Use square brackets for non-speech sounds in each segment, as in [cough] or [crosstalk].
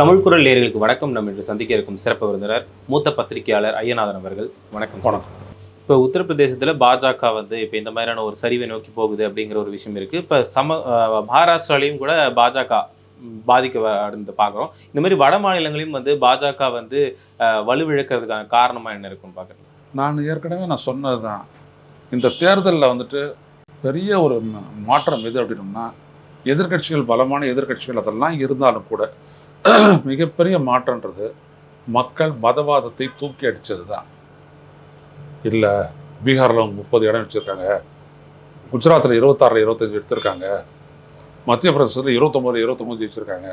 தமிழ் குரல் நேயர்களுக்கு வணக்கம். நம்ம இன்று சந்திக்க இருக்கும் சிறப்பு விருந்தினர் மூத்த பத்திரிகையாளர் ஐயநாதன் அவர்கள். வணக்கம். வணக்கம். இப்போ உத்தரப்பிரதேசத்தில் பாஜக வந்து இப்போ இந்த மாதிரியான ஒரு சரிவை நோக்கி போகுது அப்படிங்கிற ஒரு விஷயம் இருக்குது இப்போ சம மகாராஷ்டிராலையும் கூட பாஜக பாதிக்க அடைந்து பார்க்குறோம் இந்த மாதிரி வட மாநிலங்களையும் வந்து பாஜக வந்து வலுவிழக்கிறதுக்கான காரணமாக என்ன இருக்குன்னு பார்க்குறேன் நான் ஏற்கனவே நான் சொன்னது தான் இந்த தேர்தலில் வந்துட்டு பெரிய ஒரு மாற்றம் எது அப்படின்னோம்னா எதிர்க்கட்சிகள் பலமான எதிர்க்கட்சிகள் அதெல்லாம் இருந்தாலும் கூட [clears throat] மிகப்பெரிய மாற்றன்றது மக்கள் மதவாதத்தை தூக்கி அடித்தது தான் இல்லை பீகாரில் அவங்க முப்பது இடம் வச்சுருக்காங்க. குஜராத்தில் இருபத்தாறில் இருபத்தஞ்சு எடுத்திருக்காங்க. மத்திய பிரதேசத்தில் இருபத்தொம்பது இருபத்தொம்பது வச்சுருக்காங்க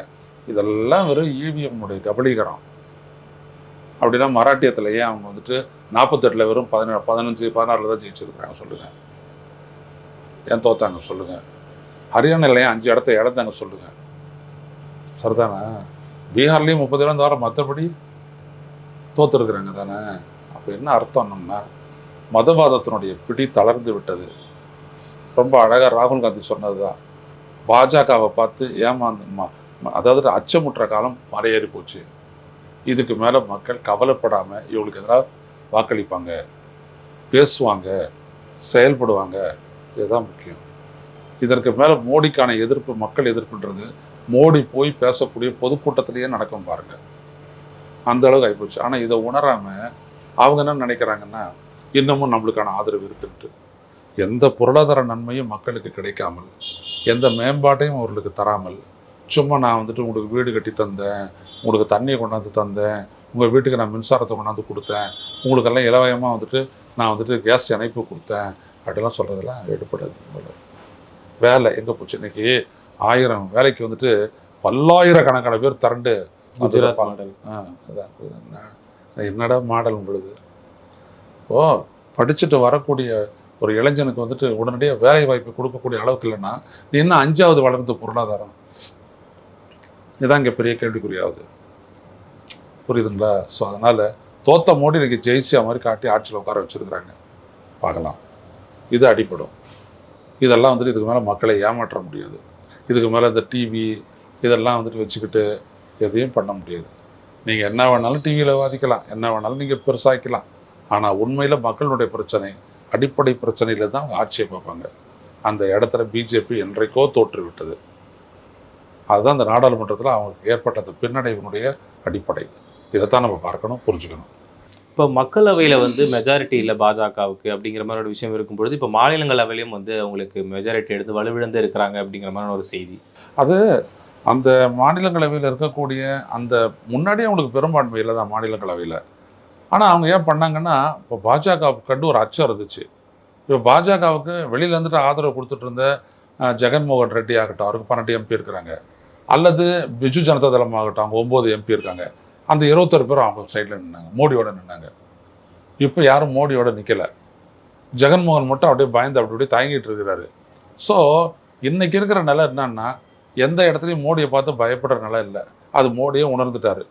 இதெல்லாம் வெறும் ஈவிஎம்முடைய கபலீகரம். அப்படின்னா மராட்டியத்திலேயே அவங்க வந்துட்டு நாற்பத்தெட்டில் வெறும் பதினேழு பதினஞ்சு பதினாறில் தான் ஜெயிச்சிருக்கிறாங்க. சொல்லுங்கள் ஏன் தோத்தாங்க? சொல்லுங்கள் ஹரியானாலையும் அஞ்சு இடத்த இடத்தாங்க சொல்லுங்கள் சரிதானா? பீகார்லேயும் முப்பது இடம் தவிர மற்றபடி தோத்துருக்குறாங்க தானே? அப்போ என்ன அர்த்தம்னோம்னா மதவாதத்தினுடைய பிடி தளர்ந்து விட்டது. ரொம்ப அழகாக ராகுல் காந்தி சொன்னது தான் பாஜகவை பார்த்து ஏமாந்து ம- அதாவது அச்சமுற்ற காலம் மறையேறி போச்சு. இதுக்கு மேலே மக்கள் கவலைப்படாமல் இவங்களுக்கு எதிராக வாக்களிப்பாங்க பேசுவாங்க செயல்படுவாங்க. இதுதான் முக்கியம். இதற்கு மேலே மோடிக்கான எதிர்ப்பு மக்கள் எதிர்ப்புன்றது மோடி போய் பேசக்கூடிய பொதுக்கூட்டத்திலேயே நடக்கும் பாருங்க. அந்த அளவுக்கு ஆகிப்போச்சு ஆனால் இதை உணராமல் அவங்க என்ன நினைக்கிறாங்கன்னா இன்னமும் நம்மளுக்கான ஆதரவு இருக்குன்ட்டு. எந்த பொருளாதார நன்மையும் மக்களுக்கு கிடைக்காமல் எந்த மேம்பாட்டையும் அவர்களுக்கு தராமல் சும்மா நான் வந்துட்டு உங்களுக்கு வீடு கட்டி தந்தேன் உங்களுக்கு தண்ணியை கொண்டாந்து தந்தேன் உங்கள் வீட்டுக்கு நான் மின்சாரத்தை கொண்டாந்து கொடுத்தேன் உங்களுக்கெல்லாம் இலவயமாக வந்துட்டு நான் வந்துட்டு கேஸ் இணைப்பு கொடுத்தேன் அப்படிலாம் சொல்கிறதெல்லாம் எடுப்படாது வேலை எங்கே போச்சு? இன்னைக்கு ஆயிரம் வேலைக்கு வந்துட்டு பல்லாயிரக்கணக்கான பேர் திரண்டு குஜராத். மாடல். என்னடா மாடல் உங்களுக்கு ஓ படிச்சுட்டு வரக்கூடிய ஒரு இளைஞனுக்கு வந்துட்டு உடனடியாக வேலை வாய்ப்பு கொடுக்கக்கூடிய அளவுக்கு இல்லைன்னா நீ என்ன அஞ்சாவது வளர்ந்த பொருளாதாரம்? இதான் இங்கே பெரிய கேள்விக்குறியாகுது புரியுதுங்களா? ஸோ அதனால் தோத்த மோடி இன்னைக்கு ஜெயிச்சு மாதிரி காட்டி ஆட்சியில் உட்கார வச்சுருக்குறாங்க. பார்க்கலாம். இது அடிப்படும். இதெல்லாம் வந்துட்டு இதுக்கு மேலே மக்களை ஏமாற்ற முடியாது. இதுக்கு மேலே இந்த டிவி இதெல்லாம் வந்துட்டு வச்சுக்கிட்டு எதையும் பண்ண முடியாது. நீங்கள் என்ன வேணாலும் டிவியில் வாதிக்கலாம் என்ன வேணாலும் நீங்கள் பெருசாக்கலாம் ஆனால் உண்மையில் மக்களுடைய பிரச்சனை அடிப்படை பிரச்சனையில் தான் ஆட்சியை பார்ப்பாங்க. அந்த இடத்துல பிஜேபி என்றைக்கோ தோற்றுவிட்டது. அதுதான் அந்த நாடாளுமன்றத்தில் அவங்களுக்கு ஏற்பட்ட அந்த பின்னடைவினுடைய அடிப்படை. இதைத்தான் நம்ம பார்க்கணும் புரிஞ்சுக்கணும். இப்போ மக்களவையில் வந்து மெஜாரிட்டி இல்லை பாஜகவுக்கு அப்படிங்கிற மாதிரி ஒரு விஷயம் இருக்கும்பொழுது இப்போ மாநிலங்களவையிலையும் வந்து அவங்களுக்கு மெஜாரிட்டி எடுத்து வலுவிழந்து இருக்கிறாங்க அப்படிங்கிற மாதிரி ஒரு செய்தி. அந்த மாநிலங்களவையில் இருக்கக்கூடிய அந்த முன்னாடியே அவங்களுக்கு பெரும்பான்மையில் தான் மாநிலங்களவையில். ஆனால் அவங்க ஏன் பண்ணாங்கன்னா இப்போ பாஜகவுக்கு கண்டு ஒரு அச்சம் இருந்துச்சு. இப்போ பாஜகவுக்கு வெளியில இருந்துட்டு ஆதரவு கொடுத்துட்டு இருந்த ஜெகன்மோகன் ரெட்டி ஆகட்டும் அவருக்கு பன்னெண்டு எம்பி இருக்கிறாங்க. அல்லது பிஜு ஜனதா தளம் ஆகட்டும் அவங்க ஒம்பது எம்பி இருக்காங்க. அந்த இருபத்தொரு பேரும் அவங்க சைடில் நின்னாங்க. மோடியோட நின்னாங்க. இப்போ யாரும் மோடியோட நிற்கலை ஜெகன்மோகன் மட்டும் அப்படியே பயந்து அப்படி அப்படியே தயங்கிட்டு இருக்கிறாரு. ஸோ இன்றைக்கி இருக்கிற நிலை என்னன்னா எந்த இடத்துலையும் மோடியை பார்த்து பயப்படுற நிலை இல்லை. அது மோடியே உணர்ந்துட்டார்.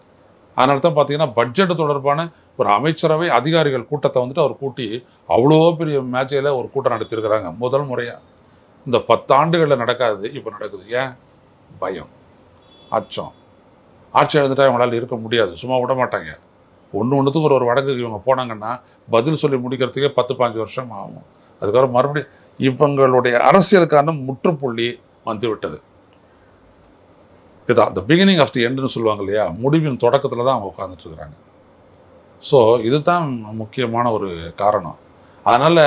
அதனால தான் பார்த்தீங்கன்னா பட்ஜெட் தொடர்பான ஒரு அமைச்சரவை அதிகாரிகள் கூட்டத்தை வந்துட்டு அவர் கூட்டி அவ்வளோ பெரிய மேஜையில் ஒரு கூட்டம் நடத்தியிருக்கிறாங்க. முதல் முறையாக இந்த பத்தாண்டுகளில் நடக்காது இப்போ நடக்குது. ஏன்? பயம். அச்சம். ஆட்சி எழுந்துட்டா அவங்களால் இருக்க முடியாது. சும்மா விட மாட்டாங்க. ஒன்று ஒன்றுத்துக்கு ஒரு ஒரு வடக்குக்கு இவங்க போனாங்கன்னா பதில் சொல்லி முடிக்கிறதுக்கே பத்து பாஞ்சு வருஷம் ஆகும். அதுக்கப்புறம் மறுபடியும் இவங்களுடைய அரசியலுக்கான முற்றுப்புள்ளி வந்து விட்டது. இதான் த பிகினிங் ஆஃப் தி எண்டுன்னு சொல்லுவாங்க இல்லையா? முடிவின் தொடக்கத்தில் தான் அவங்க உட்காந்துட்டு இருக்கிறாங்க. ஸோ இதுதான் முக்கியமான ஒரு காரணம். அதனால்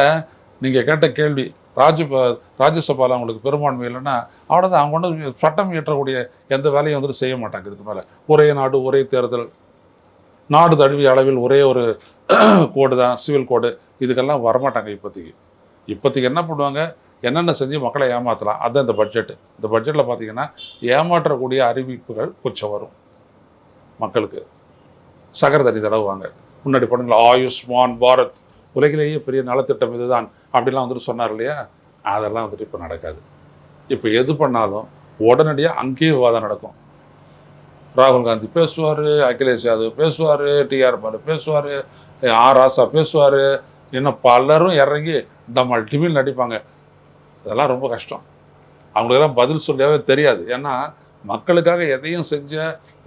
நீங்கள் கேட்ட கேள்வி ராஜ்ய ராஜ்யசபாவில் அவங்களுக்கு பெரும்பான்மை இல்லைன்னா அவ்வளோதான் அவங்க வந்து சட்டம் இயற்றக்கூடிய எந்த வேலையும் வந்துட்டு செய்ய மாட்டாங்க இதுக்கு மேலே. ஒரே நாடு ஒரே தேர்தல். நாடு தழுவிய அளவில் ஒரே ஒரு [clears throat] கோடு தான் சிவில் கோடு. இதுக்கெல்லாம் வரமாட்டாங்க இப்போதைக்கு. இப்போதைக்கு என்ன பண்ணுவாங்க? என்னென்ன செஞ்சு மக்களை ஏமாற்றலாம் அதுதான் இந்த பட்ஜெட்டு. இந்த பட்ஜெட்டில் பார்த்தீங்கன்னா ஏமாற்றக்கூடிய அறிவிப்புகள் கொஞ்சம் வரும். மக்களுக்கு. சகர தண்ணி தடவுவாங்க. முன்னாடி பண்ணுங்களா ஆயுஷ்மான் பாரத். உலகிலேயே பெரிய நலத்திட்டம் இதுதான். அப்படிலாம் வந்துட்டு சொன்னார் இல்லையா? அதெல்லாம் வந்துட்டு இப்போ நடக்காது. இப்போ எது பண்ணாலும் உடனடியாக அங்கேயே விவாதம் நடக்கும். ராகுல் காந்தி பேசுவார் அகிலேஷ் யாதவ் பேசுவார் டிஆர் பாலு பேசுவார் ஆர். ராசா பேசுவார். இன்னும் பலரும் இறங்கி டமால் டிமில் நடிப்பாங்க. இதெல்லாம் ரொம்ப கஷ்டம். அவங்களுக்கெல்லாம் பதில் சொல்லவே தெரியாது. ஏன்னா மக்களுக்காக எதையும் செஞ்ச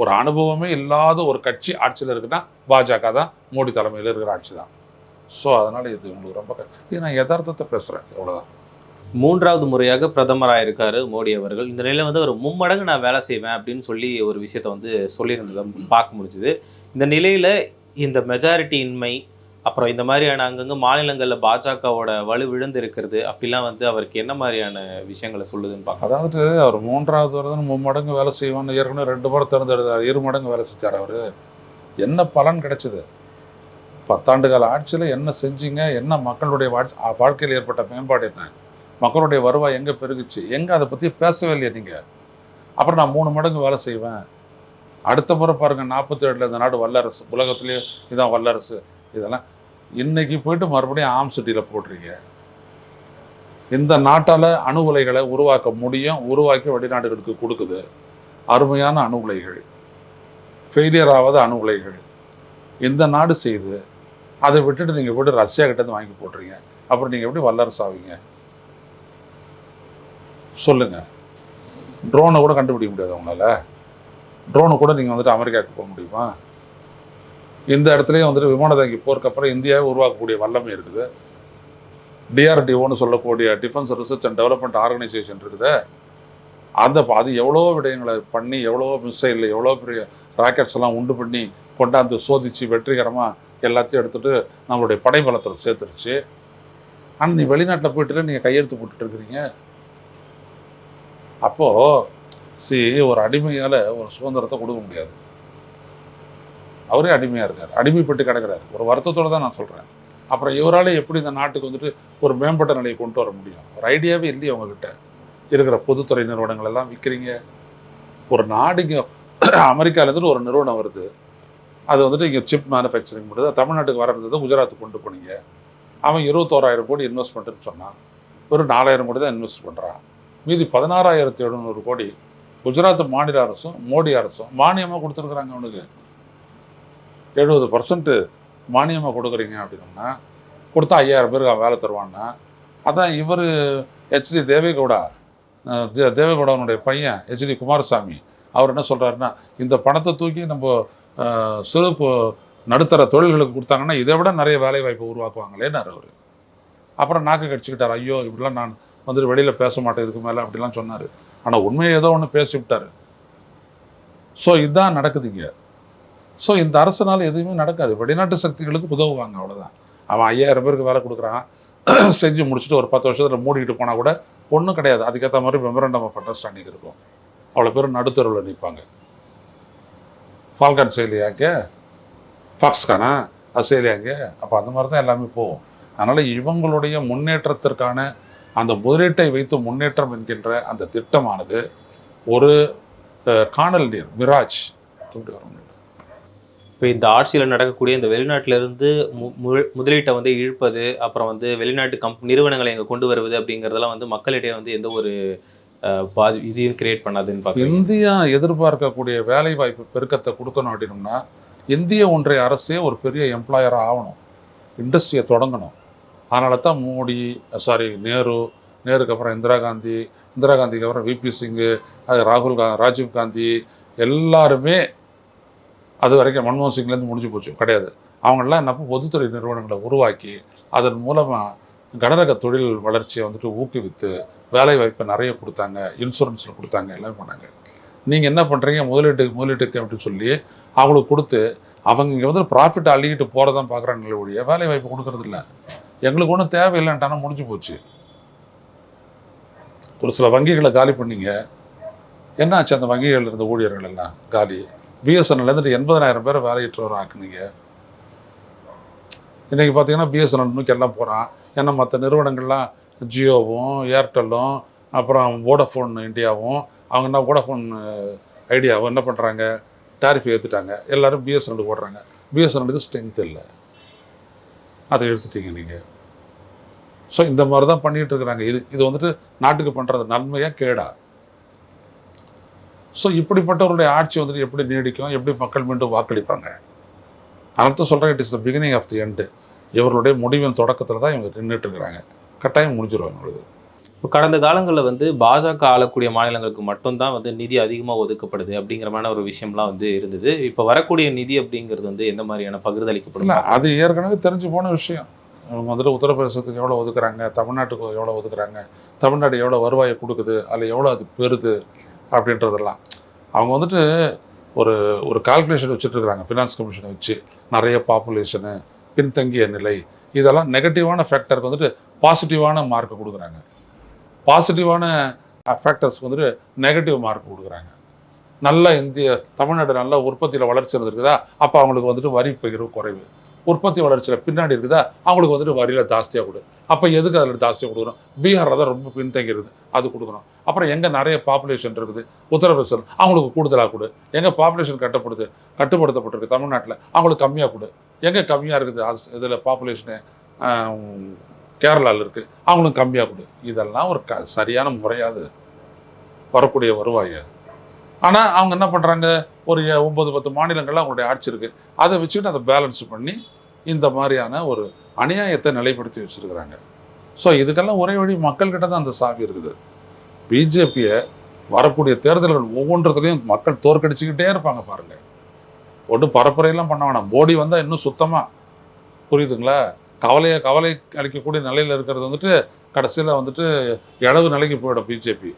ஒரு அனுபவமே இல்லாத ஒரு கட்சி ஆட்சியில் இருக்குன்னா பாஜக தான் மோடி தலைமையில் இருக்கிற ஆட்சி தான். ஸோ அதனால் இது உங்களுக்கு ரொம்ப இது நான் யதார்த்தத்தை பேசுகிறேன் எவ்வளோதான் மூன்றாவது முறையாக பிரதமராக இருக்காரு மோடி அவர்கள். இந்த நிலையில வந்து ஒரு மும்மடங்கு நான் வேலை செய்வேன் அப்படின்னு சொல்லி ஒரு விஷயத்த வந்து சொல்லியிருந்ததை பார்க்க முடிஞ்சுது. இந்த நிலையில இந்த மெஜாரிட்டி இன்மை அப்புறம் இந்த மாதிரியான அங்கங்க மாநிலங்களில் பாஜகவோட வலு விழுந்து இருக்கிறது அப்படிலாம் வந்து அவருக்கு என்ன மாதிரியான விஷயங்களை சொல்லுதுன்னு பார்க்கலாம். அதாவது அவர் மூன்றாவது வருடம் மும்மடங்கு வேலை செய்வான்னு ஏற்கனவே ரெண்டு முறை திறந்தெடுத்தார் இரு மடங்கு வேலை செஞ்சார் அவர். என்ன பலன் கிடைச்சது? பத்தாண்டு கால ஆட்சியில் என்ன செஞ்சீங்க? என்ன மக்களுடைய வாழ்- வாழ்க்கையில் ஏற்பட்ட மேம்பாடு என்ன? மக்களுடைய வருவாய் எங்கே பெருகுச்சு? எங்கே அதை பற்றி பேசவே இல்லையா நீங்கள் அப்புறம் நான் மூணு மடங்கு வேலை செய்வேன். அடுத்த முறை பாருங்கள் நாற்பத்தி ஏழில் இந்த நாடு வல்லரசு. உலகத்துலேயே இதான் வல்லரசு. இதெல்லாம் இன்னைக்கு போயிட்டு மறுபடியும் ஆம் சிட்டியில் போடுறீங்க. இந்த நாட்டால் அணு உலைகளை உருவாக்க முடியும். உருவாக்கி வெளிநாடுகளுக்கு கொடுக்குது. அருமையான அணு உலைகள். ஃபெயிலியர் ஆகாத அணு உலைகள். இந்த நாடு செய்து அதை விட்டுட்டு நீங்கள் போட்டு ரஷ்யா கிட்டேருந்து வாங்கி போட்டுறீங்க அப்புறம் நீங்கள் எப்படி வல்லரசு ஆவீங்க? சொல்லுங்கள் ட்ரோனை கூட கண்டுபிடிக்க முடியாது உங்களால். ட்ரோனை கூட நீங்கள் வந்துட்டு அமெரிக்காவுக்கு போக முடியுமா? இந்த இடத்துலையும் வந்துட்டு விமான தாங்கி போருக்கு அப்புறம் உருவாக்கக்கூடிய வல்லமை இருக்குது. டிஆர்டிஓன்னு சொல்லக்கூடிய defence research and development organisation இருக்குது. அந்த அது எவ்வளோ விடயங்களை பண்ணி எவ்வளோ மிசைல் எவ்வளோ பெரிய ராக்கெட்ஸ் எல்லாம் உண்டு பண்ணி கொண்டாந்து சோதித்து வெற்றிகரமாக எல்லாத்தையும் எடுத்துகிட்டு நம்மளுடைய படைபலத்தில் சேர்த்துருச்சு. ஆனால் நீ வெளிநாட்டில் போயிட்டு நீங்கள் கையெழுத்து போட்டுட்டு இருக்கிறீங்க. அப்போது சி ஒரு அடிமையால் ஒரு சுதந்திரத்தை கொடுக்க முடியாது. அவரே அடிமையாக இருக்கார். அடிமைப்பட்டு கிடக்கிறார். ஒரு வருத்தத்தோடு தான் நான் சொல்கிறேன் அப்புறம் இவரால் எப்படி இந்த நாட்டுக்கு வந்துட்டு ஒரு மேம்பட்ட நிலையை கொண்டு வர முடியும்? ஒரு ஐடியாவே இல்லையே அவங்கக்கிட்ட இருக்கிற பொதுத்துறை நிறுவனங்கள் எல்லாம் விற்கிறீங்க ஒரு நாடு இங்கே அமெரிக்காலேருந்து ஒரு நிறுவனம் வருது. அது வந்துட்டு இங்கே சிப் மேனுஃபேக்சரிங் பண்ணுது தமிழ்நாட்டுக்கு வரது குஜராத்துக்கு கொண்டு போனீங்க. அவன் இருபத்தோராயிரம் கோடி இன்வெஸ்ட்மெண்ட்டுன்னு சொன்னான். வெறும் நாலாயிரம் கோடி தான் இன்வெஸ்ட் பண்ணுறான் மீதி பதினாறாயிரத்தி எழுநூறு கோடி குஜராத் மாநில அரசும் மோடி அரசும் மானியமாக கொடுத்துருக்குறாங்க அவனுக்கு. எழுபது பர்சன்ட்டு மானியமாக கொடுக்குறீங்க அப்படின்னா கொடுத்தா ஐயாயிரம் பேருக்கு அவன் வேலை தருவான்னா அதான் இவர் ஹெச்டி தேவேகவுடா அஹ் தே- பையன் ஹெச்டி குமாரசாமி. அவர் என்ன சொல்கிறாருன்னா இந்த பணத்தை தூக்கி நம்ம சிறு நடுத்தர தொழில்களுக்கு கொடுத்தாங்கன்னா இதை விட நிறைய வேலை வாய்ப்பு உருவாக்குவாங்களேன்னாரு அவர்? அப்புறம் நாக்கு கடிச்சுக்கிட்டார். ஐயோ இப்படிலாம் நான் வந்துட்டு வெளியில் பேச மாட்டேன் இதுக்கு மேலே அப்படிலாம் சொன்னார். ஆனால் உண்மையை ஏதோ ஒன்று பேசி விட்டாரு. ஸோ இதுதான் நடக்குது இங்கே. ஸோ இந்த அரசனால் எதுவுமே நடக்காது. வெளிநாட்டு சக்திகளுக்கு உதவுவாங்க அவ்வளோதான் அவன் ஐயாயிரம் பேருக்கு வேலை கொடுக்குறான். [clears throat] செஞ்சு முடிச்சுட்டு ஒரு பத்து வருஷத்தில் மூடிக்கிட்டு போனால் கூட ஒன்றும் கிடையாது. அதுக்கேற்ற மாதிரி மெமரண்டம் ஆஃப் அண்டர்ஸ்டாண்டிங் இருக்கும். அவ்வளோ பேர் நடுத்தருவில் நிற்பாங்க ஃபால்கான் செயலியாங்க ஃபாக்ஸ்கானா அங்கே அப்போ அந்த மாதிரி தான் எல்லாமே போகும். அதனால் இவங்களுடைய முன்னேற்றத்திற்கான அந்த முதலீட்டை வைத்து முன்னேற்றம் என்கின்ற அந்த திட்டமானது ஒரு காணல் நீர் மிராஜ். அப்படி வரும் இப்போ இந்த ஆட்சியில் நடக்கக்கூடிய இந்த வெளிநாட்டிலிருந்து மு- மு- முதலீட்டை வந்து இழுப்பது அப்புறம் வந்து வெளிநாட்டு கம்ப் நிறுவனங்களை இங்கே கொண்டு வருவது அப்படிங்கிறதெல்லாம் வந்து மக்களிடையே வந்து எந்த ஒரு பாதி இதையும் கிரியேட் பண்ணாதுன்னு பார்க்குறீங்க. இந்தியா எதிர்பார்க்கக்கூடிய வேலை வாய்ப்பு பெருக்கத்தை கொடுக்கணும் அப்படின்னம்னா இந்திய ஒன்றிய அரசே ஒரு பெரிய எம்ப்ளாயராக ஆகணும். இண்டஸ்ட்ரியை தொடங்கணும். அதனால தான் மோடி சாரி நேரு நேருக்கு அப்புறம் இந்திரா காந்தி இந்திரா காந்திக்கு அப்புறம் விபி சிங்கு அது ராகுல் கா ராஜீவ் காந்தி எல்லாருமே அது வரைக்கும் மன்மோகன் சிங்லேருந்து முடிஞ்சு போச்சு கிடையாது. அவங்களாம் என்ன பொதுத்துறை நிறுவனங்களை உருவாக்கி அதன் மூலமாக கனரக தொழில் வளர்ச்சியை வந்துட்டு ஊக்குவித்து வேலை வாய்ப்பை நிறைய கொடுத்தாங்க இன்சூரன்ஸில் கொடுத்தாங்க எல்லாம் பண்ணாங்க. நீங்கள் என்ன பண்ணுறீங்க முதலீட்டுக்கு முதலீட்டுக்கு அப்படின்னு சொல்லி அவங்களுக்கு கொடுத்து அவங்க இங்கே வந்து ப்ராஃபிட் அள்ளிக்கிட்டு போகிறதான் பார்க்குறாங்களே ஒழிய வேலை வாய்ப்பு கொடுக்கறது இல்ல. எங்களுக்கு ஒன்றும் தேவையில்லைன்ட்டானா முடிஞ்சு போச்சு. ஒரு சில வங்கிகளை காலி பண்ணீங்க. என்னாச்சு அந்த வங்கிகளில் இருந்த ஊழியர்கள் எல்லாம் காலி? பிஎஸ்என்எல்லேருந்து இருந்துட்டு எண்பதனாயிரம் பேரை வேலையற்றவர் ஆக்குனீங்க. இன்றைக்கி பார்த்தீங்கன்னா பிஎஸ்என்எல் நோக்கி எல்லாம் போகிறான் ஏன்னா மற்ற நிறுவனங்கள்லாம் ஜியோவும் ஏர்டெல்லும் அப்புறம் வோடஃபோன் இந்தியாவும் அவங்க என்ன வோடஃபோன் ஐடியாவும் என்ன பண்ணுறாங்க டேரிஃப் ஏற்றுட்டாங்க எல்லோரும் பிஎஸ்என்எல் ஓடுறாங்க. பிஎஸ்என்எலுக்கு ஸ்ட்ரென்த் இல்லை. அதை எடுத்துட்டீங்க நீங்கள் ஸோ இந்த மாதிரி தான் பண்ணிகிட்டு இருக்கிறாங்க. இது இது வந்துட்டு நாட்டுக்கு பண்ணுறது நன்மையாக கேடா? ஸோ இப்படிப்பட்டவருடைய ஆட்சி வந்துட்டு எப்படி நீடிக்கும்? எப்படி மக்கள் மீண்டும் வாக்களிப்பாங்க? அதனால சொல்கிறேன் it is the beginning of the end இவருடைய முடிவின் தொடக்கத்தில் தான் இவங்க நின்றுட்டு இருக்கிறாங்க. கட்டாயம் முடிஞ்சிடும் இப்போ கடந்த காலங்களில் வந்து பாஜக ஆளக்கூடிய மாநிலங்களுக்கு மட்டும்தான் வந்து நிதி அதிகமாக ஒதுக்கப்படுது அப்படிங்கிற மாதிரி ஒரு விஷயம்லாம் வந்து இருந்தது. இப்போ வரக்கூடிய நிதி அப்படிங்கிறது வந்து எந்த மாதிரியான பகிர்ந்தளிக்கப்படும்? அது ஏற்கனவே தெரிஞ்சு போன விஷயம். வந்துட்டு உத்தரப்பிரதேசத்துக்கு எவ்வளோ ஒதுக்குறாங்க தமிழ்நாட்டுக்கு எவ்வளோ ஒதுக்குறாங்க தமிழ்நாடு எவ்வளோ வருவாயை கொடுக்குது அதில் எவ்வளோ அது பெறுது அப்படின்றதெல்லாம். அவங்க வந்துட்டு ஒரு ஒரு கால்குலேஷன் வச்சுட்டு இருக்காங்க ஃபினான்ஸ் கமிஷனை வச்சு. நிறைய பாப்புலேஷனு பின்தங்கிய நிலை. இதெல்லாம் நெகட்டிவான ஃபேக்டருக்கு வந்துட்டு பாசிட்டிவான மார்க் கொடுக்குறாங்க. பாசிட்டிவான ஃபேக்டர்ஸ்க்கு வந்துட்டு நெகட்டிவ் மார்க் கொடுக்குறாங்க. நல்ல இந்திய தமிழ்நாடு நல்ல உற்பத்தியில் வளர்ச்சி இருந்திருக்குதா அப்போ அவங்களுக்கு வந்துட்டு வரி பகிர்வு குறைவு. உற்பத்தி வளர்ச்சியில் பின்னாடி இருக்குதா? அவங்களுக்கு வந்துட்டு வரியில் ஜாஸ்தியாக கொடு. அப்போ எதுக்கு அதில் ஜாஸ்தியாக கொடுக்குறோம்? பீகாரில் தான் ரொம்ப பின்தங்கிருது அது கொடுக்குறோம். அப்புறம் எங்கே நிறைய பாப்புலேஷன் இருக்குது? உத்தரப்பிரதேசம் அவங்களுக்கு கூடுதலாக கொடு. எங்கே பாப்புலேஷன் கட்டப்படுது கட்டுப்படுத்தப்பட்டிருக்கு தமிழ்நாட்டில்? அவங்களுக்கு கம்மியாக கொடு. எங்கே கம்மியாக இருக்குது? இதில் பாப்புலேஷனு கேரளாவில் இருக்குது அவங்களும் கம்மியாக கொடு. இதெல்லாம் ஒரு க சரியான முறையாது வரக்கூடிய வருவாய் ஆனால் அவங்க என்ன பண்ணுறாங்க ஒரு ஒம்பது பத்து மாநிலங்கள்லாம் அவங்களுடைய ஆட்சி இருக்குது அதை வச்சுக்கிட்டு அதை பேலன்ஸ் பண்ணி இந்த மாதிரியான ஒரு அநியாயத்தை நிலைப்படுத்தி வச்சுருக்கிறாங்க. ஸோ இதுக்கெல்லாம் ஒரே வழி மக்கள்கிட்ட தான் அந்த சாவி இருக்குது. பிஜேபியை வரக்கூடிய தேர்தல்கள் ஒவ்வொன்றதுலையும் மக்கள் தோற்கடிச்சுக்கிட்டே இருப்பாங்க பாருங்கள் ஒன்றும் பரப்புரையெல்லாம் பண்ண வேணாம். மோடி வந்தால் இன்னும் சுத்தமாக புரியுதுங்களா? கவலையை கவலை அளிக்கக்கூடிய நிலையில் இருக்கிறது வந்துட்டு கடைசியில் வந்துட்டு இளவு நிலைக்கு போயிடும் பிஜேபி.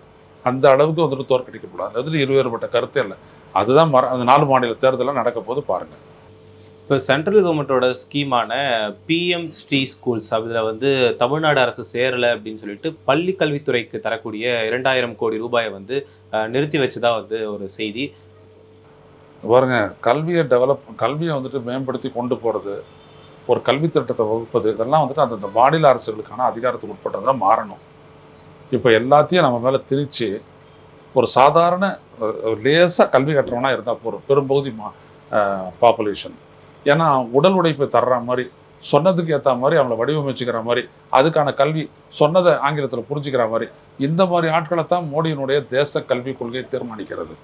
அந்த அளவுக்கு வந்துட்டு தோற்கடிக்கப்படாது அதில் இருவேறுபட்ட கருத்தே இல்லை. அதுதான் மர அந்த நாலு மாநில தேர்தலாம் நடக்க போது பாருங்க. இப்போ சென்ட்ரல் கவர்மெண்ட்டோட ஸ்கீமான பிஎம் ஸ்ரீ ஸ்கூல்ஸ் அதில் வந்து தமிழ்நாடு அரசு சேரலை அப்படின்னு சொல்லிட்டு பள்ளி கல்வித்துறைக்கு தரக்கூடிய இரண்டாயிரம் கோடி ரூபாயை வந்து நிறுத்தி வச்சதா வந்து ஒரு செய்தி. பாருங்க கல்வியை டெவலப் கல்வியை வந்துட்டு மேம்படுத்தி கொண்டு போகிறது ஒரு கல்வி திட்டத்தை வகுப்பது இதெல்லாம் வந்துட்டு அந்தந்த மாநில அரசுகளுக்கான அதிகாரத்துக்கு உட்பட்டதாக மாறணும். இப்போ எல்லாத்தையும் நம்ம மேலே திரிச்சு ஒரு சாதாரண லேசாக கல்வி கட்டுறவனாக இருந்தால் போதும். பெரும்பகுதி மா பாப்புலேஷன் ஏன்னா உடல் உடைப்பு தர்ற மாதிரி சொன்னதுக்கு ஏற்ற மாதிரி அவங்கள வடிவமைச்சுக்கிற மாதிரி அதுக்கான கல்வி சொன்னதை ஆங்கிலத்தில் புரிஞ்சுக்கிற மாதிரி இந்த மாதிரி ஆட்களை தான் மோடியினுடைய தேச கல்விக் கொள்கையை தீர்மானிக்கிறது.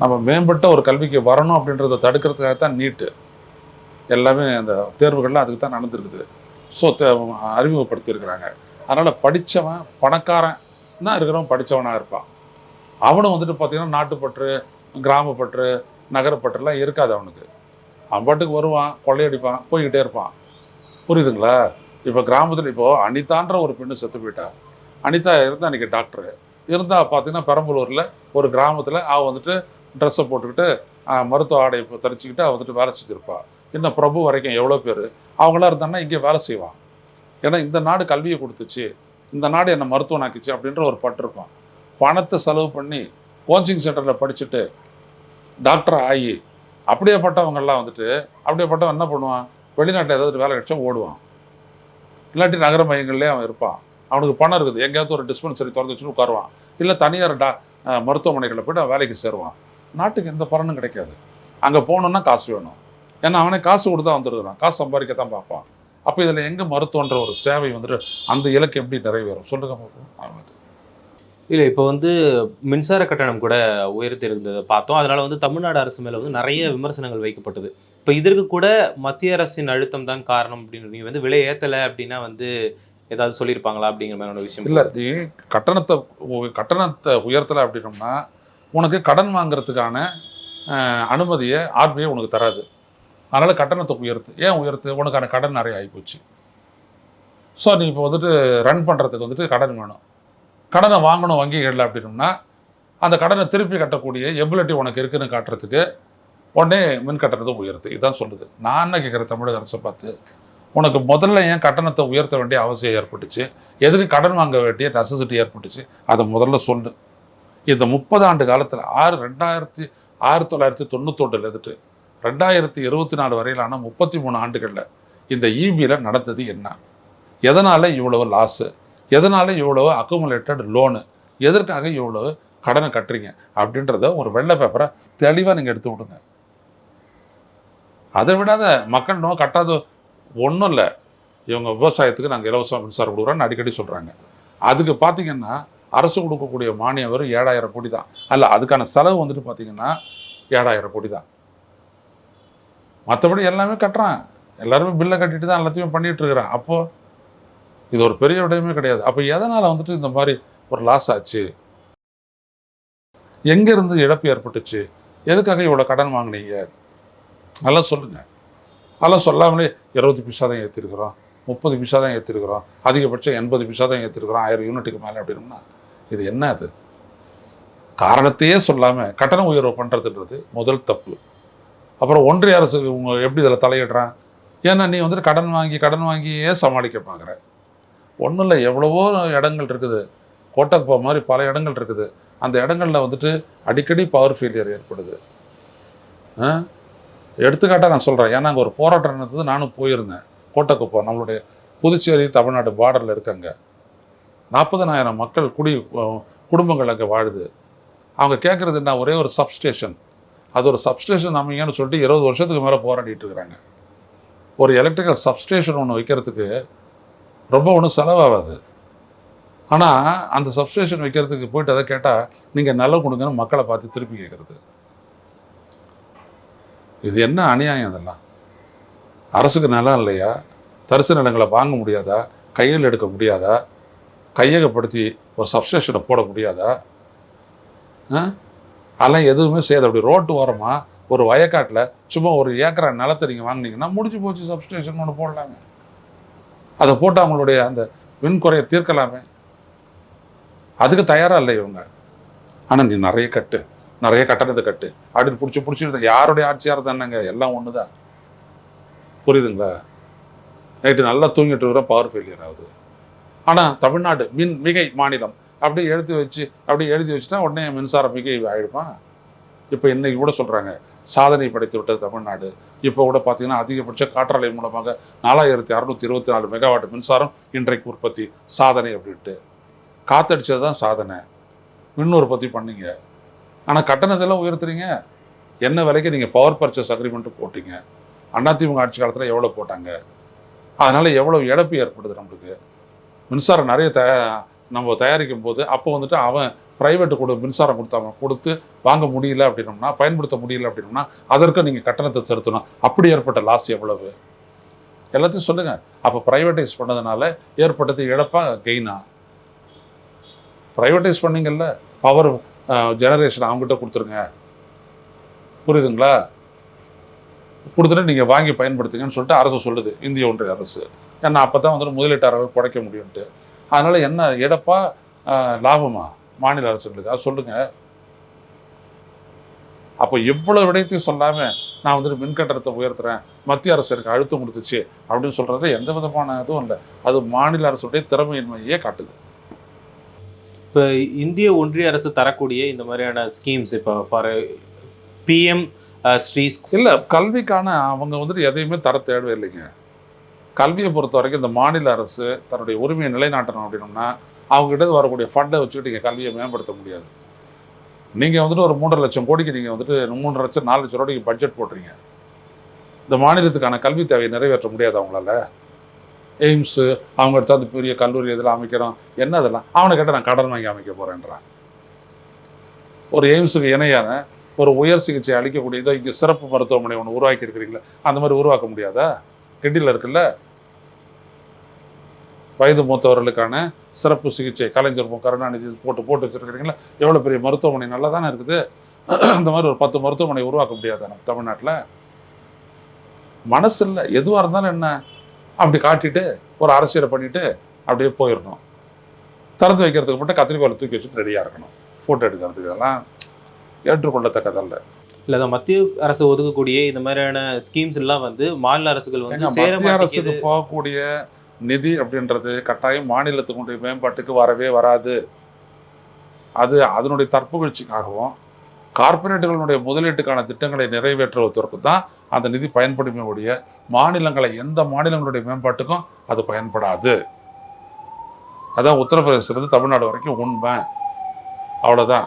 நம்ம மேம்பட்ட ஒரு கல்விக்கு வரணும் அப்படின்றத தடுக்கிறதுக்காக தான் நீட்டு. எல்லாமே அந்த தேர்வுகள்லாம் அதுக்கு தான் நடந்திருக்குது. ஸோ அறிமுகப்படுத்தியிருக்கிறாங்க. அதனால் படித்தவன் பணக்காரன் தான் இருக்கிறவன் படித்தவனாக இருப்பான். அவனும் வந்துட்டு பார்த்தீங்கன்னா நாட்டுப்பற்று கிராமப்பற்று நகரப்பற்றுலாம் இருக்காது அவனுக்கு. அவன் பாட்டுக்கு வருவான் கொள்ளையடிப்பான் போய்கிட்டே இருப்பான். புரியுதுங்களா? இப்போ கிராமத்தில் இப்போது அனிதான்ற ஒரு பெண்ணு செத்து போயிட்டா. அனிதா இருந்தால் அன்றைக்கி டாக்டரு இருந்தால் பார்த்தீங்கன்னா பெரம்பலூரில் ஒரு கிராமத்தில் அவள் வந்துட்டு ட்ரெஸ்ஸை போட்டுக்கிட்டு மருத்துவ ஆடை இப்போ அவள் வந்துட்டு வேலை செஞ்சுருப்பாள் இன்னும் பிரபு வரைக்கும் எவ்வளோ பேர்? அவங்களாம் இருந்தாங்கன்னா இங்கே வேலை செய்வான் ஏன்னா இந்த நாடு கல்வியை கொடுத்துச்சு. இந்த நாடு என்னை மருத்துவனாக்கிச்சு அப்படின்ற ஒரு பற்று இருக்கும். பணத்தை செலவு பண்ணி கோச்சிங் சென்டரில் படிச்சுட்டு டாக்டர் ஆகி அப்படியேப்பட்டவங்கெல்லாம் வந்துட்டு அப்படியேப்பட்டவன் என்ன பண்ணுவான்? வெளிநாட்டில் ஏதாவது வேலை கிடைச்சா ஓடுவான். இல்லாட்டி நகர மையங்கள்லேயே அவன் இருப்பான். அவனுக்கு பணம் இருக்குது. எங்கேயாவது ஒரு டிஸ்பென்சரி திறந்து வச்சுன்னு உட்காருவான். இல்லை தனியார் டா மருத்துவமனைகளில் போய்ட்டு அவன் வேலைக்கு சேருவான். நாட்டுக்கு எந்த பலனும் கிடைக்காது. அங்கே போகணுன்னா காசு வேணும். ஏன்னா அவனே காசு கொடுத்தா வந்துடுறான் காசு சம்பாதிக்கத்தான் பார்ப்பான். அப்போ இதில் எங்கே மருத்துவன்ற ஒரு சேவை வந்துட்டு அந்த இலக்கு எப்படி நிறைவேறும்? சொல்லுங்க பார்ப்போம். இல்லை இப்போ வந்து மின்சார கட்டணம் கூட உயர்த்தி இருந்ததை பார்த்தோம். அதனால வந்து தமிழ்நாடு அரசு மேலே வந்து நிறைய விமர்சனங்கள் வைக்கப்பட்டது. இப்போ இதற்கு கூட மத்திய அரசின் அழுத்தம் தான் காரணம் அப்படின்னு நீ வந்து விலை ஏற்றலை அப்படின்னா வந்து ஏதாவது சொல்லியிருப்பாங்களா அப்படிங்கிற மாதிரியான விஷயம். இல்லை நீ கட்டணத்தை கட்டணத்தை உயர்த்தலை அப்படின்னோம்னா உனக்கு கடன் வாங்குறதுக்கான அனுமதியை ஆர்பிஐ உனக்கு தராது. அதனால் கட்டணத்தை உயர்த்து. ஏன் உயர்த்து? உனக்கான கடன் நிறைய ஆகிப்போச்சு ஸோ நீ இப்போ வந்துட்டு ரன் பண்ணுறதுக்கு வந்துட்டு கடன் வேணும். கடனை வாங்கணும் வங்கிகளில் அப்படின்னோம்னா அந்த கடனை திருப்பி கட்டக்கூடிய எபிலிட்டி உனக்கு இருக்குன்னு காட்டுறதுக்கு உடனே மின் கட்டணத்தை உயர்த்து. இதான் சொல்லுது. நான் என்ன கேட்குற தமிழக அரசை பார்த்து உனக்கு முதல்ல ஏன் கட்டணத்தை உயர்த்த வேண்டிய அவசியம் ஏற்பட்டுச்சு? எதுக்கு கடன் வாங்க வேண்டிய நெசசிட்டி ஏற்பட்டுச்சு? அதை முதல்ல சொல்லு. இந்த முப்பது ஆண்டு காலத்தில் ஆறு ரெண்டாயிரத்தி ஆயிரத்தி தொள்ளாயிரத்தி தொண்ணூத்தொண்டில் இருந்துட்டு ரெண்டாயிரத்தி இருபத்தி நாலு வரையிலான முப்பத்தி மூணு ஆண்டுகளில் இந்த இபியில் நடந்தது என்ன? எதனால் இவ்வளவு லாஸு எதனால் இவ்வளவு அக்குமுலேட்டட் லோனு எதற்காக இவ்வளவு கடனை கட்டுறீங்க? அப்படின்றத ஒரு வெள்ளை பேப்பரை தெளிவாக நீங்கள் எடுத்து விடுங்க. அதை விடாத மக்கள் நோ கட்டாத ஒன்றும் இல்லை. இவங்க விவசாயத்துக்கு நாங்கள் இலவச மின்சாரம் கொடுக்குறோன்னு அடிக்கடி சொல்கிறாங்க அதுக்கு பார்த்தீங்கன்னா அரசு கொடுக்கக்கூடிய மானியம் வரும் ஏழாயிரம் கோடி தான். அல்ல அதுக்கான செலவு வந்துட்டு பார்த்தீங்கன்னா ஏழாயிரம் கோடி தான். மற்றபடி எல்லாமே கட்டுறான். எல்லாருமே பில்லை கட்டிட்டு தான் எல்லாத்தையும் பண்ணிகிட்டு இருக்கிறான். அப்போது இது ஒரு பெரிய விடயமே கிடையாது. அப்போ எதனால் வந்துட்டு இந்த மாதிரி ஒரு லாஸ் ஆச்சு? எங்கேருந்து இழப்பு ஏற்பட்டுச்சு? எதுக்காக இவ்வளோ கடன் வாங்குனீங்க? அதெல்லாம் சொல்லுங்கள் அதெல்லாம் சொல்லாமலே இருபது பைசா தான் ஏற்றிருக்கிறோம் முப்பது பைசா தான் ஏற்றிருக்கிறோம் அதிகபட்சம் எண்பது பைசா தான் ஏற்றிருக்கிறோம் ஆயிரம் யூனிட்டுக்கு மேலே அப்படின்னா இது என்ன அது? காரணத்தையே சொல்லாமல் கட்டண உயர்வு பண்ணுறதுன்றது முதல் தப்பு. அப்புறம் ஒன்றிய அரசு உங்க எப்படி இதில் தலையிடுறான் ஏன்னா நீ வந்துட்டு கடன் வாங்கி கடன் வாங்கியே சமாளிக்க பார்க்குற ஒன்றும் இல்லை எவ்வளவோ இடங்கள் இருக்குது. கோட்டக்குப்பா மாதிரி பல இடங்கள் இருக்குது. அந்த இடங்களில் வந்துட்டு அடிக்கடி பவர் ஃபெயிலியர் ஏற்படுது. எடுத்துக்காட்டாக நான் சொல்கிறேன் ஏன்னா அங்கே ஒரு போராட்டம் நடந்தது. நானும் போயிருந்தேன். கோட்டக்குப்பா நம்மளுடைய புதுச்சேரி தமிழ்நாடு பார்டரில் இருக்காங்க. நாற்பதனாயிரம் மக்கள் குடி குடும்பங்கள் அங்கே வாழுது. அவங்க கேட்குறது என்ன? ஒரே ஒரு சப்ஸ்டேஷன் அது ஒரு சப்ஸ்டேஷன் அமைங்கன்னு சொல்லிட்டு இருபது வருஷத்துக்கு மேலே போராடிட்டு இருக்கிறாங்க. ஒரு எலக்ட்ரிக்கல் சப்ஸ்டேஷன் ஒன்று வைக்கிறதுக்கு ரொம்ப ஒன்றும் செலவாகாது. ஆனால் அந்த சப்ஸ்டேஷன் வைக்கிறதுக்கு போயிட்டு அதை கேட்டால் நீங்கள் நிலம் கொடுங்கன்னு மக்களை பார்த்து திருப்பி கேட்குறது இது என்ன அநியாயம் அதெல்லாம் அரசுக்கு நிலம் இல்லையா? தரிசு நிலங்களை வாங்க முடியாதா? கையில் எடுக்க முடியாதா? கையகப்படுத்தி ஒரு சப்ஸ்டேஷனை போட முடியாதா? ஆ? அதெல்லாம் எதுவுமே செய்யாது. அப்படி ரோட்டு ஓரமாக ஒரு வயக்காட்டில் சும்மா ஒரு ஏக்கரா நிலத்தை நீங்கள் வாங்குனீங்கன்னா முடிஞ்சு போச்சு சப்ஸ்டேஷன் ஒன்று போடலாமே. அதை போட்டு அவங்களுடைய அந்த மின் குறையை தீர்க்கலாமே. அதுக்கு தயாராக இல்லை இவங்க. ஆனால் நீ நிறைய கட்டு நிறைய கட்டணத்தை கட்டு. அப்படின்னு பிடிச்சி பிடிச்சிட்டு யாருடைய ஆட்சியாக தானேங்க? எல்லாம் ஒன்று தான் புரியுதுங்களா? நைட்டு நல்லா தூங்கிட்டு இருக்கிற பவர் ஃபெயிலியர் ஆகுது. ஆனால் தமிழ்நாடு மின் மிகை மாநிலம். அப்படியே எழுதி வச்சு அப்படியே எழுதி வச்சுட்டா உடனே மின்சார மிகை ஆகிடுமா இப்போ இன்றைக்கி கூட சொல்கிறாங்க சாதனை படைத்து விட்டது தமிழ்நாடு. இப்போ கூட பார்த்தீங்கன்னா அதிகபட்ச காற்றாலை மூலமாக நாலாயிரத்தி அறுநூத்தி இருபத்தி நாலு மெகாவாட் மின்சாரம் இன்றைக்கு உற்பத்தி சாதனை அப்படின்ட்டு. காத்தடிச்சது தான் சாதனை. மின் உற்பத்தி பண்ணீங்க. ஆனால் கட்டணத்தெல்லாம் உயர்த்துறீங்க. என்ன விலைக்கு நீங்கள் பவர் பர்ச்சேஸ் அக்ரிமெண்ட்டு போட்டீங்க? அதிமுக ஆட்சி காலத்தில் எவ்வளோ போட்டாங்க? அதனால் எவ்வளோ இழப்பு ஏற்படுது நம்மளுக்கு? மின்சாரம் நிறைய த நம்ம தயாரிக்கும் போது அப்போ வந்துட்டு அவன் ப்ரைவேட்டு கொடு மின்சாரம் கொடுத்தாங்க கொடுத்து வாங்க முடியல அப்படின்னோம்னா பயன்படுத்த முடியல அப்படின்னோம்னா அதற்கு நீங்கள் கட்டணத்தை செலுத்தணும். அப்படி ஏற்பட்ட லாஸ் எவ்வளவு? எல்லாத்தையும் சொல்லுங்கள் அப்போ ப்ரைவேட்டைஸ் பண்ணதுனால ஏற்பட்டது இழப்பா கெயினா ப்ரைவேட்டைஸ் பண்ணிங்கல்ல பவர் ஜெனரேஷன் அவங்ககிட்ட கொடுத்துருங்க. புரியுதுங்களா? கொடுத்துட்டு நீங்கள் வாங்கி பயன்படுத்துங்கன்னு சொல்லிட்டு அரசு சொல்லுது. இந்திய ஒன்றிய அரசு. ஏன்னா அப்போ தான் வந்துட்டு முதலீட்டாளர்கள் குறைக்க முடியும்ட்டு அதனால் என்ன ஆஹ், லாபமா? மாநில அரசுகளுக்கு. அது சொல்லுங்கள் அப்போ எவ்வளவு விடயத்தையும் சொல்லாமல் நான் வந்துட்டு மின் கட்டணத்தை உயர்த்துறேன் மத்திய அரசு எனக்கு அழுத்தம் கொடுத்துச்சு அப்படின்னு சொல்கிறது எந்த விதமான இதுவும் இல்லை. அது மாநில அரசுடைய திறமையின்மையே காட்டுது. இப்போ இந்திய ஒன்றிய அரசு தரக்கூடிய இந்த மாதிரியான ஸ்கீம்ஸ் இப்போ ஃபார் பிஎம் ஸ்ரீ இல்லை கல்விக்கான அவங்க வந்துட்டு எதையுமே தர தேடவே இல்லைங்க கல்வியை பொறுத்த வரைக்கும் இந்த மாநில அரசு தன்னுடைய உரிமையை நிலைநாட்டணும் அப்படின்னோம்னா அவங்ககிட்ட வரக்கூடிய ஃபண்டை வச்சுக்கிட்டு நீங்கள் கல்வியை மேம்படுத்த முடியாது. நீங்கள் வந்துட்டு ஒரு மூன்றரை லட்சம் கோடிக்கு நீங்கள் வந்துட்டு மூன்றரை லட்சம் நாலு லட்சம் ரூபாய்க்கு பட்ஜெட் போடுறீங்க. இந்த மாநிலத்துக்கான கல்வி தேவையை நிறைவேற்ற முடியாது அவங்களால. எய்ம்ஸு அவங்க எடுத்து அந்த பெரிய கல்லூரி இதில் அமைக்கிறோம் என்ன அதெல்லாம்? அவனை கேட்டால் நான் கடன் வாங்கி அமைக்க போகிறேன்றான் ஒரு எய்ம்ஸுக்கு இணையான ஒரு உயர் சிகிச்சை அளிக்கக்கூடியதோ இங்கே சிறப்பு மருத்துவமனை ஒன்று உருவாக்கி இருக்கிறீங்களா அந்த மாதிரி உருவாக்க முடியாதா? கிண்டியில் இருக்குல்ல? வயது மூத்தவர்களுக்கான சிறப்பு சிகிச்சை கலைஞர். கருணாநிதி போட்டு போட்டு வச்சுருக்கிறீங்களா? எவ்வளோ பெரிய மருத்துவமனை நல்லா தானே இருக்குது? [clears throat] அந்த மாதிரி ஒரு பத்து மருத்துவமனை உருவாக்க முடியாதா நம்ம தமிழ்நாட்டில்? மனசு இல்லை. எதுவாக இருந்தாலும் என்ன? அப்படி காட்டிட்டு ஒரு அரசியலை பண்ணிட்டு அப்படியே போயிடணும். திறந்து வைக்கிறதுக்கு மட்டும் கத்திரிக்கோலை தூக்கி வச்சுட்டு ரெடியாக இருக்கணும். ஃபோட்டோ எடுக்கிறதுக்கு இதெல்லாம் ஏற்றுக்கொள்ளத்தக்கதல்ல இல்லை தான் மத்திய அரசு ஒதுக்கக்கூடிய இந்த மாதிரியான ஸ்கீம்ஸ் எல்லாம் வந்து மாநில அரசுகள் வந்து மத்திய அரசுக்கு போகக்கூடிய நிதி அப்படின்றது கட்டாயம் மாநிலத்தினுடைய மேம்பாட்டுக்கு வரவே வராது. அது அதனுடைய தற்புகழ்ச்சிக்காகவும் கார்ப்பரேட்டுகளுடைய முதலீட்டுக்கான திட்டங்களை நிறைவேற்றுவதற்கு தான் அந்த நிதி பயன்படுமே ஒழிய மாநிலங்களை எந்த மாநிலங்களுடைய மேம்பாட்டுக்கும் அது பயன்படாது. அதான் உத்தரப்பிரதேசிலிருந்து தமிழ்நாடு வரைக்கும் உண்மை. அவ்வளோதான்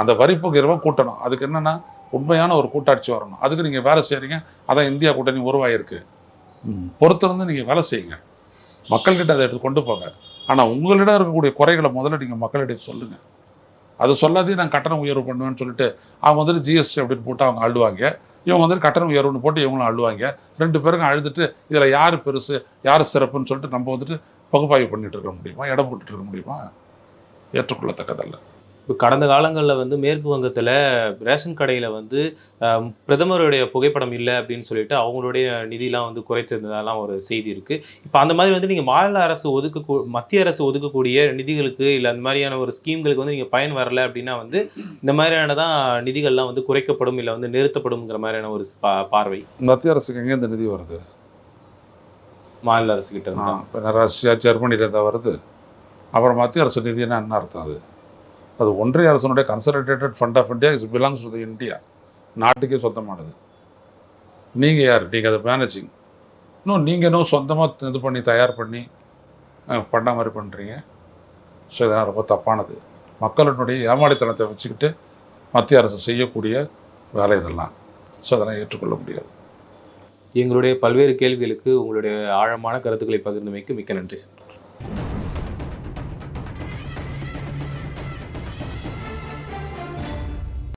அந்த வரி பகிர்வை கூட்டணும். அதுக்கு என்னென்னா உண்மையான ஒரு கூட்டாட்சி வரணும். அதுக்கு நீங்கள் வேலை செய்கிறீங்க அதான் இந்தியா கூட்டணி உருவாயிருக்கு. பொறுத்திருந்து நீங்கள் வேலை செய்யுங்க. மக்கள்கிட்ட அதை எடுத்து கொண்டு போங்க. ஆனால் உங்களிடம் இருக்கக்கூடிய குறைகளை முதல்ல நீங்கள் மக்களிடையே சொல்லுங்கள் அது சொல்லாதே நான் கட்டணம் உயர்வு பண்ணுவேன்னு சொல்லிட்டு அவங்க வந்துட்டு ஜிஎஸ்டி அப்படின்னு போட்டு அவங்க அழுவாங்க இவங்க வந்துட்டு கட்டணம் உயர்வுன்னு போட்டு இவங்களும் அழுவாங்க ரெண்டு பேருக்கும் அழுதுட்டு இதில் யார் பெருசு யார் சிறப்புன்னு சொல்லிட்டு நம்ம வந்துட்டு பகுப்பாய்வு பண்ணிகிட்டு இருக்க முடியுமா? இடம் போட்டுட்டு இருக்க முடியுமா? ஏற்றுக்கொள்ளத்தக்கதல்ல. கடந்த காலங்களில் வந்து மேற்கு வங்கத்தில் ரேஷன் கடையில் வந்து பிரதமருடைய புகைப்படம் இல்லை அப்படின்னு சொல்லிட்டு அவங்களுடைய நிதிலாம் வந்து குறைத்திருந்ததெல்லாம் ஒரு செய்தி இருக்குது இப்போ அந்த மாதிரி வந்து நீங்கள் மாநில அரசு ஒதுக்க மத்திய அரசு ஒதுக்கக்கூடிய நிதிகளுக்கு இல்லை அந்த மாதிரியான ஒரு ஸ்கீம்களுக்கு வந்து நீங்கள் பயன் வரல அப்படின்னா வந்து இந்த மாதிரியான தான் நிதிகள்லாம் வந்து குறைக்கப்படும் இல்லை வந்து நிறுத்தப்படும்ங்கிற மாதிரியான ஒரு பா பார்வை. மத்திய அரசுக்கு எங்கே இந்த நிதி வருது? மாநில அரசு கிட்ட இருந்தா இப்போ ரஷ்யா ஜெர்மனியிலேருந்து வருது. அப்புறம் மத்திய அரசு நிதினா என்ன அர்த்தம் அது? அது ஒன்றிய அரசனுடைய consolidated fund of India is belongs to India நாட்டுக்கே சொந்தமானது. நீங்கள் யார்? நீங்கள் அதை மேனேஜிங் இன்னும் நீங்கள் இன்னும் சொந்தமாக இது பண்ணி தயார் பண்ணி பண்ண மாதிரி பண்ணுறீங்க ஸோ இதெல்லாம் ரொம்ப தப்பானது. மக்களினுடைய ஏமாளித்தனத்தை வச்சுக்கிட்டு மத்திய அரசு செய்யக்கூடிய வேலை இதெல்லாம். ஸோ அதெல்லாம் ஏற்றுக்கொள்ள முடியாது. எங்களுடைய பல்வேறு கேள்விகளுக்கு உங்களுடைய ஆழமான கருத்துக்களை பகிர்ந்தமைக்கு மிக்க நன்றி சார்.